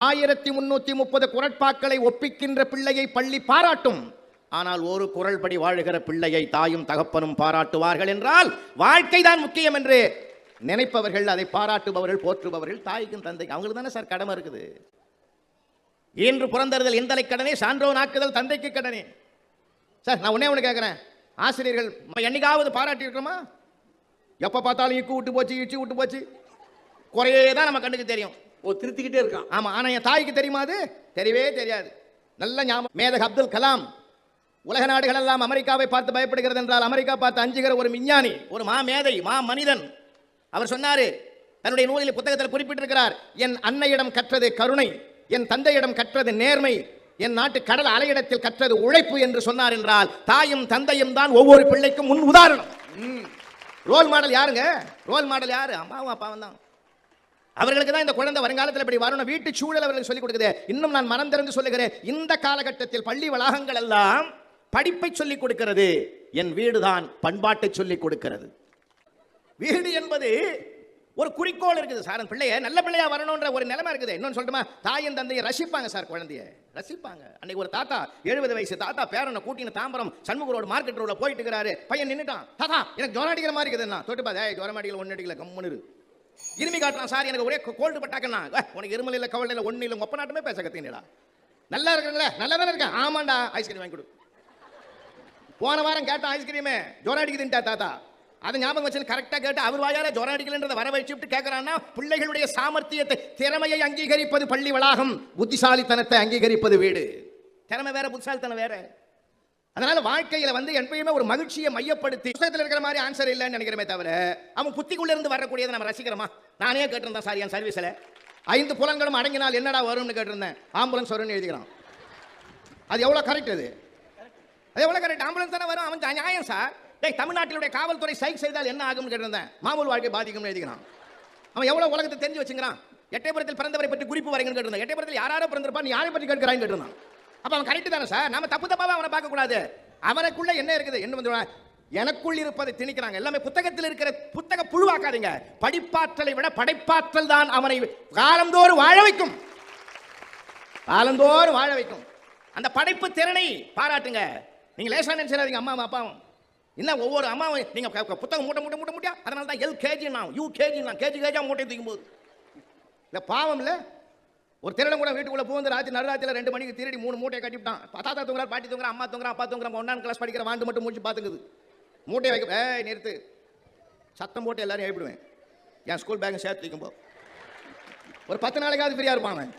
ஆயிரத்தி முன்னூத்தி முப்பது குரட்பாக்களை ஒப்பிக்கின்ற பிள்ளையை பள்ளி பாராட்டும். ஆனால் ஒரு குரல் படி வாழுகிற பிள்ளையை தாயும் தகப்பனும் பாராட்டுவார்கள் என்றால் வாழ்க்கை தான் முக்கியம் என்று நினைப்பவர்கள் அதை பாராட்டுபவர்கள் போற்றுபவர்கள் தாய்க்கும் தந்தைக்கும். அவங்களுக்கு தானே சார் கடமை இருக்குது? இன்று புறந்தறுதல் எந்தலை கடனே? சான்றோன் ஆக்குதல் தந்தைக்கு கடனே. சார் நான் ஒண்ணே ஒன்று கேட்குறேன் ஆசிரியர்கள் நம்ம என்னைக்காவது பாராட்டி இருக்கிறோமா எப்போ பார்த்தாலும் இக்கு விட்டு போச்சு இச்சு விட்டு போச்சு. குறையே தான் நம்ம கண்ணுக்கு தெரியும். ஓ திருத்திக்கிட்டே இருக்கான். ஆமா ஆனா என் தாய்க்கு தெரியுமா அது? தெரியவே தெரியாது. நல்ல ஞாபகம். மேதக அப்துல் கலாம் உலக நாடுகள் எல்லாம் அமெரிக்காவை பார்த்து பயப்படுகிறது என்றால் அமெரிக்கா பார்த்து அஞ்சுகிற ஒரு விஞ்ஞானி ஒரு மா மேதை மா மனிதன் அவர் சொன்னாரு தன்னுடைய நூலில் புத்தகத்தில் குறிப்பிட்டிருக்கிறார் என் அன்னையிடம் கற்றது கருணை என் தந்தையிடம் கற்றது நேர்மை என் நாட்டு கடல் அலையிடத்தில் கற்றது உழைப்பு என்று சொன்னார் என்றால் தாயும் தந்தையும் தான் ஒவ்வொரு பிள்ளைக்கும் முன் உதாரணம். ரோல் மாடல் யாருங்க? ரோல் மாடல் யாரு? அம்மாவும் அப்பாவும் தான். அவர்களுக்கு தான் இந்த குழந்தை வருங்காலத்தில் இப்படி வரணும். வீட்டு சூழல் அவர்களுக்கு சொல்லிக் கொடுக்குது. இன்னும் நான் மனம் திறந்து சொல்லுகிறேன். இந்த காலகட்டத்தில் பள்ளி வளாகங்கள் எல்லாம் படிப்பை சொல்லிக் கொடுக்கிறது. என் வீடு தான் பண்பாட்டை சொல்லிக் கொடுக்கிறது. வீடு என்பது ஒரு குறிக்கோள் இருக்குது சார். அந்த பிள்ளைய நல்ல பிள்ளையா வரணுன்ற ஒரு நிலைமை இருக்குது. இன்னொன்று சொல்லட்டுமா? தாயும் தந்தையை ரசிப்பாங்க சார் குழந்தைய. ரசிப்பாங்க. அன்னைக்கு ஒரு தாத்தா எழுபது வயசு தாத்தா பேரனை கூட்டின தாம்பரம் சண்முக ரோடு மார்க்கெட் ரோட்ல போயிட்டு இருக்கிறாரு. பையன் நின்றுட்டான் தாத்தா எனக்கு ஜுரம் அடிக்கிற மாதிரி இருக்குதுன்னா. தொட்டு பாதே ஜுரம் அடிக்கல ஒன்னு அடிக்கல கம்முன்னு இருமி காட்டுறான் சார் எனக்கு ஒரே கோல்டு பட்டாக்கண்ணா உனக்கு இருமல் இல்லை கவலை இல்லை ஒன்றும் இல்லை ஒப்ப நாட்டமே பேச கத்தீங்கடா நல்லா இருக்குங்களே நல்லா தானே இருக்கேன். ஆமாண்டா ஐஸ்கிரீம் வாங்கி கொடு. போன வாரம் கேட்டான் ஐஸ்கிரீமே ஜோரம் அடிக்குதுன்ட்டா தாத்தா. அதை ஞாபகம் வச்சு கரெக்டாக கேட்டு அவர் வாயால ஜோரம் அடிக்கலன்றதை வர வச்சுட்டு கேட்குறான்னா பிள்ளைகளுடைய சாமர்த்தியத்தை திறமையை அங்கீகரிப்பது பள்ளி வளாகம் புத்திசாலித்தனத்தை அங்கீகரிப்பது வீடு. திறமை வேற புத்திசாலித்தனம் வேற. அதனால வாழ்க்கையில வந்து எப்பயுமே ஒரு மகிழ்ச்சியை மையப்படுத்தி புத்தகத்தில் இருக்கிற மாதிரி ஆன்சர் இல்லைன்னு நினைக்கிறமே தவிர அவன் புத்திக்குள்ள இருந்து வரக்கூடியதை நம்ம ரசிக்கிறோமா? நானே கேட்டிருந்தேன் சார் என் சர்வீஸில் ஐந்து புலங்களும் அடங்கினால் என்னடா வரும்னு கேட்டிருந்தேன். ஆம்புலன்ஸ் வரும்னு எழுதிக்கிறான். அது எவ்வளோ கரெக்ட் அது? அது எவ்வளோ கரெக்ட் ஆம்புலன்ஸ் தானே வரும். அவன் நியாயம் சார். டேய் தமிழ்நாட்டிலுடைய காவல்துறை சைக் செய்தால் என்ன ஆகும்னு கேட்டிருந்தேன். மாமூல் வாழ்க்கை பாதிக்கும்னு எழுதிக்கிறான். அவன் எவ்வளோ உலகத்தை தெரிஞ்சு வச்சுக்கிறான்? எட்டயபுரத்தில் பிறந்தவரை பற்றி குறிப்பு வரைங்கன்னு கேட்டிருந்தான். எட்டயபுரத்தில் யாராரோ பிறந்திருப்பா நீ யாரை பற்றி கேட்கிறான்னு கேட்டிருந்தான். அப்போ அவன் கரெக்டு தானே சார் நம்ம தப்பு தப்பாக அவனை பார்க்கக்கூடாது. அவனுக்குள்ளே அவனுக்குள்ள என்ன இருக்குது? என்ன வந்து எனக்குள் இருப்பதை திணிக்கிறாங்க. எல்லாமே புத்தகத்தில் இருக்கிற புத்தக புழுவாக்காதீங்க. படிப்பாற்றலை விட படைப்பாற்றல் தான் அவனை காலந்தோறும் வாழ வைக்கும். காலந்தோறும் வாழ வைக்கும். அந்த படைப்பு திறனை பாராட்டுங்க. நீங்க லேசா நினைச்சிடாதீங்க அம்மா அப்பாவும். என்ன ஒவ்வொரு அம்மாவும் நீங்க புத்தகம் மூட்டை மூட்டை மூட்டை மூட்டியா? அதனால தான் எல் கேஜி நான் யூ கேஜி நான் கேஜி கேஜா மூட்டை தூக்கும் போது இல்லை பாவம் இல்லை? ஒரு திருடன் கூட வீட்டுக்குள்ள பூந்து ராத்திரி நடுராத்திரில ரெண்டு மணிக்கு திருடி மூணு மூட்டையை கட்டிவிட்டான். தாத்தா தூங்குறா பாட்டி தூங்குறா அம்மா தூங்குறா அப்பா தூங்குறா ஒன்னாம் கிளாஸ் படிக்கிற வாண்டு மட்டும் மூச்சு பார்த்துக்குது. மூட்டையை வைக்க ஏய் நிறுத்து. சத்தம் போட்டு எல்லாரும் எழுப்பிடுவேன். என் ஸ்கூல் பேக்கை சேர்த்து வைக்கும்போ ஒரு பத்து நாளைக்காவது ஃப்ரீயாக இருப்பான் அவன்.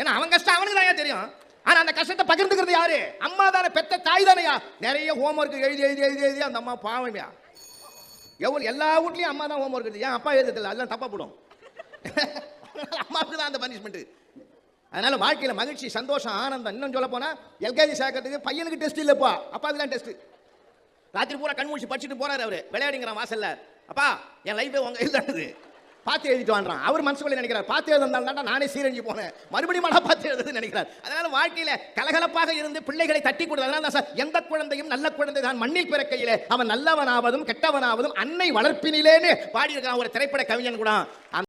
ஏன்னா அவன் கஷ்டம் அவனுக்கு தான் தெரியும்? ஆனால் அந்த கஷ்டத்தை பகிர்ந்துக்கிறது யாரு? அம்மா தானே பெத்த தாய் தானையா? நிறைய ஹோம்ஒர்க் எழுதி எழுதி எழுதி எழுதி அந்த அம்மா பாவமையா. எவ்வளோ எல்லா வீட்லேயும் அம்மா தான் ஹோம்ஒர்க் எழுதி. ஏன் அப்பா எழுதுறதில்ல அதெல்லாம் தப்பா போடும். அம்மாவுக்கு தான் அந்த பனிஷ்மெண்ட்டு அதனால வாழ்க்கையில மகிழ்ச்சி சந்தோஷம் ஆனந்தம். இன்னும் சொல்ல போனா எல்கேஜி சேர்க்கறதுக்கு பையனுக்கு டெஸ்ட் இல்லைப்பா அப்பாவுக்கு தான் டெஸ்ட் ராத்திரி பூரா கண் முடிச்சு படிச்சுட்டு போறாரு அவரு. விளையாடுங்கிறான் வாசல்ல. அப்பா என் லைஃபே உங்க எழுதாது பார்த்து எழுதிட்டு வான்றான் அவர் மனசுக்குள்ள நினைக்கிறார். பார்த்து எழுந்தால் நானே சீரழிஞ்சு போனேன். மறுபடியும் நான் பார்த்து எழுதுன்னு நினைக்கிறார். அதனால வாழ்க்கையில கலகலப்பாக இருந்து பிள்ளைகளை தட்டி கொடுத்தது அதனால தான் சார் எந்த குழந்தையும் நல்ல குழந்தை தான். மண்ணில் பிறக்கையிலே அவன் நல்லவனாவதும் கெட்டவனாவதும் அன்னை வளர்ப்பினிலேன்னு பாடியிருக்கான் ஒரு திரைப்பட கவிஞன் கூட.